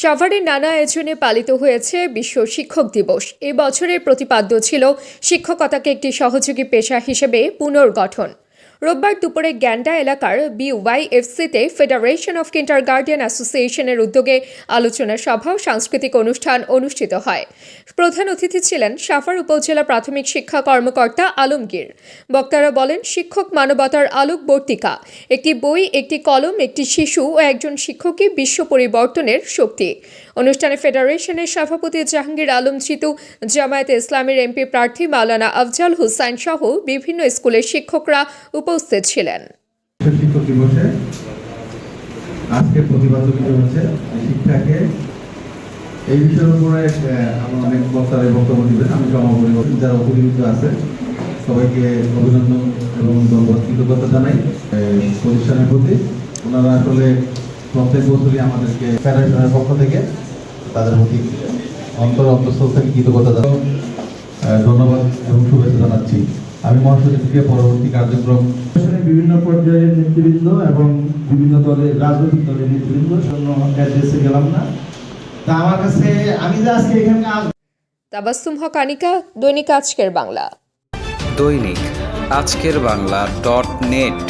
সাভারের নানা আয়োজনে পালিত হয়েছে বিশ্ব শিক্ষক দিবস। এ বছরের প্রতিপাদ্য ছিল শিক্ষকতাকে একটি সহযোগী পেশা হিসেবে পুনর্গঠন। রোববার দুপুরে গ্যান্ডা এলাকার বিওয়াইএফসিতে ফেডারেশন অফ কিন্টার গার্ডিয়ান অ্যাসোসিয়েশনের উদ্যোগে আলোচনা সভা ও সাংস্কৃতিক অনুষ্ঠান অনুষ্ঠিত হয়। প্রধান অতিথি ছিলেন সাফার উপজেলা প্রাথমিক শিক্ষা কর্মকর্তা আলমগীর। বক্তারা বলেন, শিক্ষক মানবতার আলোকবর্তিকা, একটি বই, একটি কলম, একটি শিশু ও একজন শিক্ষকই বিশ্ব পরিবর্তনের শক্তি। অনুষ্ঠানে ফেডারেশনের সভাপতি জাহাঙ্গীর আলম জিতু, জামায়াতে ইসলামের এমপি প্রার্থী মাওলানা আফজাল হুসাইন সহ বিভিন্ন স্কুলের শিক্ষকরা উপস্থিত ছিলেন। শিক্ষক দিবসে আজকে হচ্ছে শিক্ষাকে। এই বিষয়ের উপরে অনেক বক্তব্য দিবেন। আমি যারা আছে, সবাইকে অভিনন্দন এবং কৃতজ্ঞতা জানাই প্রতিষ্ঠানের প্রতি। ওনারা আসলে প্রত্যেক বছরই আমাদেরকে ফেডারেশনের পক্ষ থেকে তাদের প্রতি অন্তর অন্তঃস্থল থেকে কৃতজ্ঞতা ধন্যবাদ এবং শুভেচ্ছা জানাচ্ছি। আমি মহাসচিবকে পরবর্তী কার্যক্রম বিভিন্ন পর্যায়ের নেতৃবৃন্দ এবং বিভিন্ন দলের রাজনৈতিক দলের নেতৃবৃন্দ জন্য অ্যাড্রেসে গেলাম না। তা আমার কাছে আমি যে আজকে এখানে তাবাসুম হক আনিকা দৈনিক আজকের বাংলা। দৈনিক আজকের বাংলা ডট নেট।